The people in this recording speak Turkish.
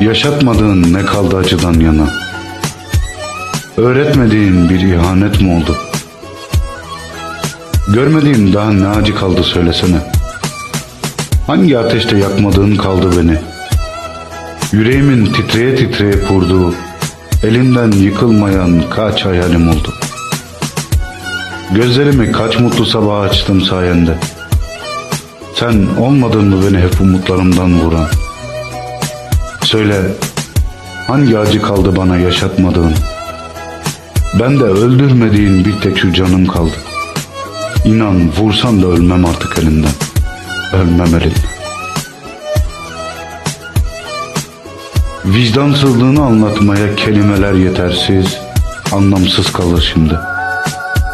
Yaşatmadığın ne kaldı acıdan yana? Öğretmediğin bir ihanet mi oldu? Görmediğim daha ne acı kaldı söylesene. Hangi ateşte yakmadığın kaldı beni? Yüreğimin titreye titreye kurduğu, elinden yıkılmayan kaç hayalim oldu. Gözlerimi kaç mutlu sabah açtım sayende. Sen olmadın mı beni hep umutlarımdan vuran? Söyle, hangi acı kaldı bana yaşatmadığın? Ben de öldürmediğin bir tek şu canım kaldı. İnan vursan da ölmem artık elinden. Ölmem elinden. Vicdansızlığını anlatmaya kelimeler yetersiz, anlamsız kalır şimdi.